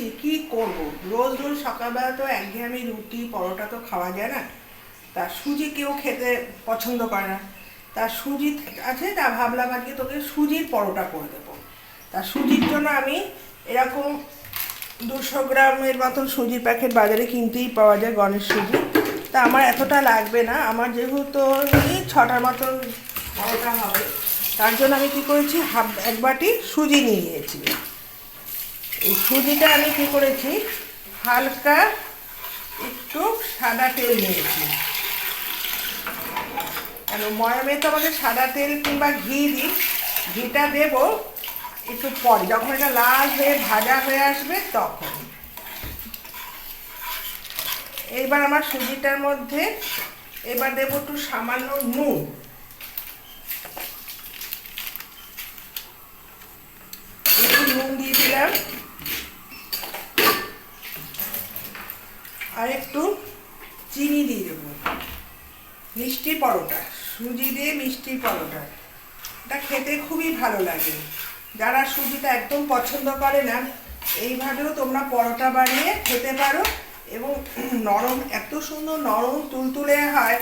ভেবেছি কি করব? রোজ রোজ সকালবেলা তো একঘেয়েমি রুটি, পরোটা তো খাওয়া যায় না। তা সুজি কেউ খেতে পছন্দ করে না। তা সুজি আছে তা ভাবলাম আজকে তোকে সুজির পরোটা করে দেবো। তা সুজির জন্য আমি এরকম দুশো গ্রামের মতন সুজির প্যাকেট বাজারে কিনতেই পাওয়া যায় গণেশ সুজি। তা আমার এতটা লাগবে না, আমার যেহেতু এই ছটার মতন পরোটা হবে, তার জন্য আমি কী করেছি, হাফ, এক বাটি সুজি নিয়ে নিয়েছি। এই সুজিটা আমি কী করেছি? হালকা একটু সাদা তেল নিয়েছি। কেন, ময়ামে তো আমাদের সাদা তেল কিংবা ঘি দিই, ঘিটা দেব একটু পরে। যখন এটা লাল হয়ে ভাজা হয়ে আসবে তখন। এইবার আমার সুজিটার মধ্যে এবার দেবো একটু সামান্য নুন একটু নুন দিয়ে দিলাম আর একটু চিনি দিয়ে দেবো মিষ্টি পরোটা, সুজি দিয়ে মিষ্টি পরোটা। এটা খেতে খুবই ভালো লাগে। যারা সুজিটা একদম পছন্দ করে না, এইভাবেও তোমরা পরোটা বানিয়ে খেতে পারো এবং নরম, এত সুন্দর নরম তুলতুলে হয়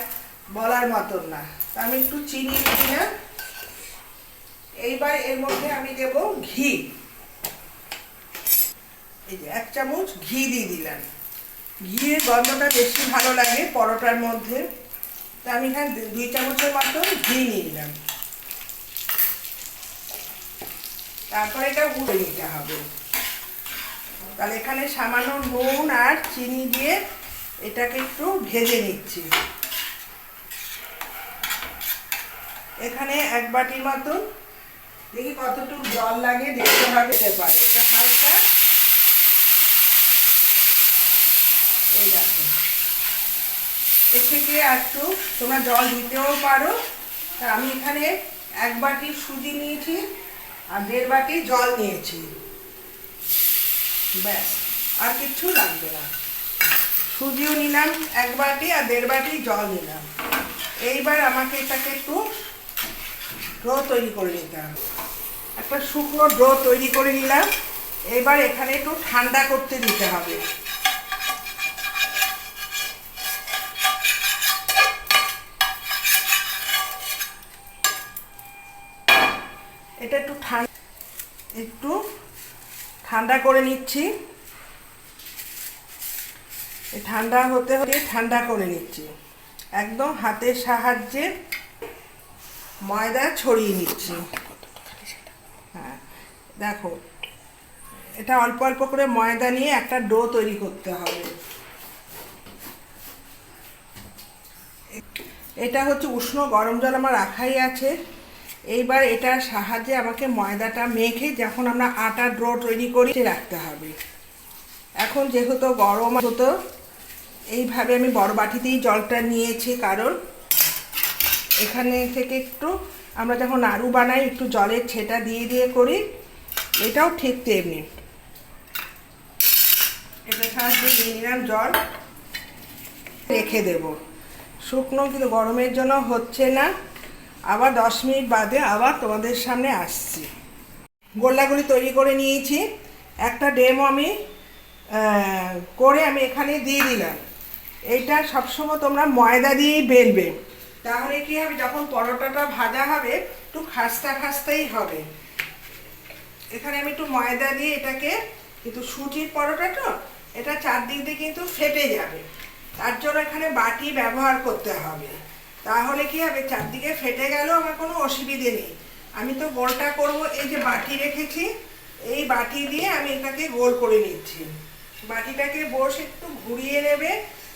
বলার মতন না। আমি একটু চিনি দিলাম এইবার এর মধ্যে আমি দেব ঘি। এই যে এক চামচ ঘি দিয়ে দিলাম। ঘিয়ের গন্ধটা বেশি ভালো লাগে পরোটার মধ্যে। তা আমি এখানে দুই চামচের মতো ঘি নিয়ে নিলাম। তারপরে এটা উড়ে নিতে হবে। তাহলে এখানে সামান্য নুন আর চিনি দিয়ে এটাকে একটু ভেজে নিচ্ছি। এখানে এক বাটির মতন, দেখি কতটুকু জল লাগে, দেখতে হবে দিতে পারে এটা হালকা এই দেখো। এর থেকে একটু, তোমরা জল দিতেও পারো। তা আমি এখানে এক বাটি সুজি নিয়েছি আর দেড় বাটি জল নিয়েছি। ব্যাস, আর কিচ্ছু লাগবে না। সুজিও নিলাম এক বাটি আর দেড় বাটি জল নিলাম। এইবার আমাকে এটাকে একটু ডো তৈরি করে নিতে হবে। একটা শুকনো ডো তৈরি করে নিলাম। এবার এখানে একটু ঠান্ডা করতে দিতে হবে। এটা একটু ঠান্ডা একটু ঠান্ডা করে নিচ্ছি। ঠান্ডা হতে হতে ঠান্ডা করে নিচ্ছি। একদম হাতের সাহায্যে ময়দা ছড়িয়ে নিচ্ছি। হ্যাঁ দেখো, এটা অল্প অল্প করে ময়দা নিয়ে একটা ডো তৈরি করতে হবে। এটা হচ্ছে উষ্ণ গরম জল আমার রাখাই আছে। এইবার এটার সাহায্যে আমাকে ময়দাটা মেখে যখন আমরা আটার ডো তৈরি করি রাখতে হবে। এখন যেহেতু গরম হতো এইভাবে আমি বড় বাটিতেই জলটা নিয়েছি, কারণ এখানে থেকে একটু আমরা যখন নাড়ু বানাই, একটু জলের ছেটা দিয়ে দিয়ে করি, এটাও ঠিক তেমনি। এটা সাহায্যে দিয়ে নিলাম জল, রেখে দেব। শুকনো কিন্তু গরমের জন্য হচ্ছে না। আবার দশ মিনিট বাদে আবার তোমাদের সামনে আসছি। গোল্লাগুলি তৈরি করে নিয়েছি। একটা ডেমো আমি করে আমি এখানে দিয়ে দিলাম। এইটা সবসময় তোমরা ময়দা দিয়েই বেলবে। তাহলে কি হবে? যখন পরোটাটা ভাজা হবে, একটু খাস্তা খাস্তাই হবে। এখানে আমি একটু ময়দা দিয়ে এটাকে, কিন্তু সুজির পরোটা তো, এটা চারদিক দিয়ে কিন্তু ফেটে যাবে। তার জন্য এখানে বাটি ব্যবহার করতে হবে। তাহলে কি হবে? চারদিকে ফেটে গেলেও আমার কোনো অসুবিধে নেই। আমি তো গোলটা করব, এই যে বাটি রেখেছি, এই বাটি দিয়ে আমি এটাকে গোল করে নিচ্ছি। বাটিটাকে বস একটু ঘুরিয়ে নেবে,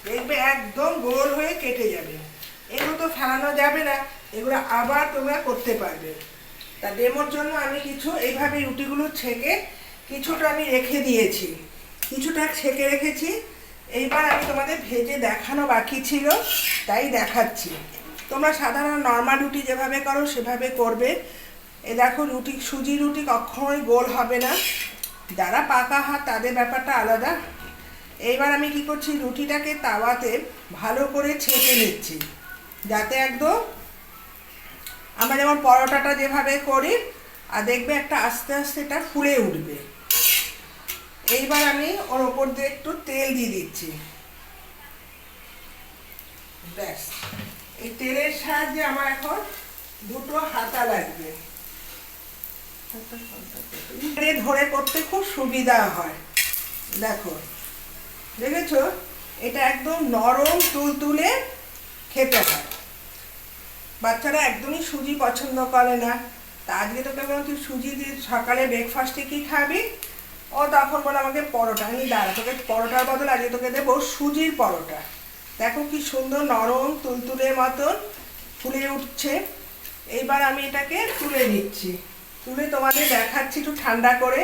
দেখবে একদম গোল হয়ে কেটে যাবে। এগুলো তো ফেলানো যাবে না, এগুলো আবার তোমরা করতে পারবে। তা ডেমোর জন্য আমি কিছু, এইভাবে রুটিগুলো ছেঁকে কিছুটা আমি রেখে দিয়েছি। কিছুটা ছেঁকে রেখেছি। এইবার আমি তোমাদের ভেজে দেখানো বাকি ছিল, তাই দেখাচ্ছি। তোমরা সাধারণ নর্মাল রুটি যেভাবে করো, সেভাবে করবে। এ দেখো, রুটি, সুজি রুটি কখনোই গোল হবে না। যারা পাকা হাত, তাদের ব্যাপারটা আলাদা। এইবার আমি কি করছি, রুটিটাকে তাওয়াতে ভালো করে ছেঁকে নিচ্ছি। যাতে একদম আমরা যেমন পরোটাটা যেভাবে করি, আর দেখবে একটা আস্তে আস্তে এটা ফুলে উঠবে। এইবার আমি ওর ওপর দিয়ে একটু তেল দিয়ে দিচ্ছি। ব্যাস। এই তেলের সাহায্যে আমার এখন দুটো হাতা লাগবে। ধরে করতে খুব সুবিধা হয়। দেখো, দেখেছ? এটা একদম নরম তুলতুলে খেতে হয়। বাচ্চারা একদমই সুজি পছন্দ করে না। তা আজকে তোকে বললাম তুই সুজি দিয়ে সকালে ব্রেকফাস্টে কি খাবি? ও তখন বলে আমাকে পরোটা। আমি দাঁড়া, তোকে পরোটার বদল আজকে তোকে দেবো সুজির পরোটা। দেখো কি সুন্দর নরম তুলতুলের মতন ফুলে উঠছে। এইবার আমি এটাকে তুলে নিচ্ছি। তুলে তোমাদের দেখাচ্ছি একটু ঠান্ডা করে।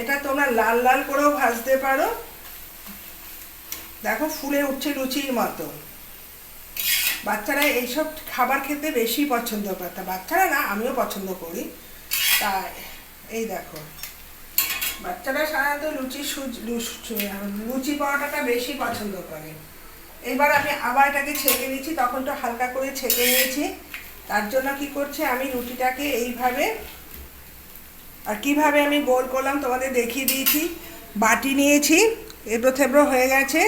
এটা তোমরা লাল লাল করেও ভাজতে পারো। দেখো ফুলে উঠছে লুচির মতন। বাচ্চারা এইসব খাবার খেতে বেশি পছন্দ করে তা বাচ্চারা না, আমিও পছন্দ করি। তাই, এই দেখো। বাচ্চারা সাধারণত লুচি সুজ লুচি পরোটাটা বেশি পছন্দ করে। এবার আমি আবার এটাকে ছেঁকে নিচ্ছি, তখন তো হালকা করে ছেঁকে নিয়েছি। তার জন্য কি করছে, আমি রুটিটাকে এইভাবে, আর কীভাবে আমি গোল করলাম তোমাদের দেখিয়ে দিয়েছি। বাটি নিয়েছি এবড়ো থেবড়ো হয়ে গেছে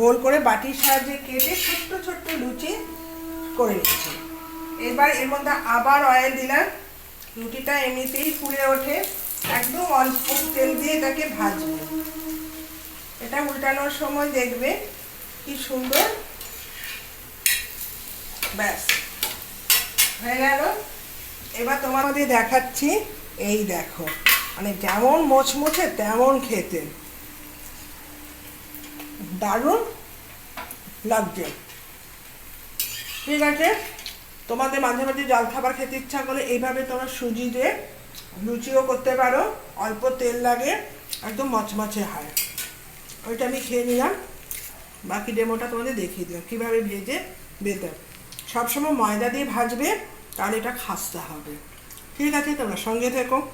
গোল করে বাটির সাহায্যে কেটে ছোট্ট ছোট্ট লুচি করে নিচ্ছি। এবার এর মধ্যে আবার অয়েল দিলাম। রুটিটা এমনিতেই ফুলে ওঠে, একদম অল্প তেল দিয়ে এটাকে ভাজবে। এটা উল্টানোর সময় দেখবে কি সুন্দর? ব্যাস, হয়ে গেল। এবার মধ্যে দেখাচ্ছি, এই দেখো মানে যেমন মোচমোচে তেমন খেতে। দারুণ লাগছে। ঠিক আছে? তোমাদের মাঝে মাঝে জল খাবার খেতে ইচ্ছা করে এইভাবে তোমরা সুজি দিয়ে লুচিও করতে পারো। অল্প তেল লাগে, একদম মচমচে হয়। ওইটা আমি খেয়ে নিলাম। বাকি ডেমোটা তোমাদের দেখিয়ে দিলাম। কীভাবে ভেজে বেতে সবসময় ময়দা দিয়ে ভাজবে, তাহলে এটা খাস্তা হবে। ঠিক আছে, তোমরা সঙ্গে থেকো।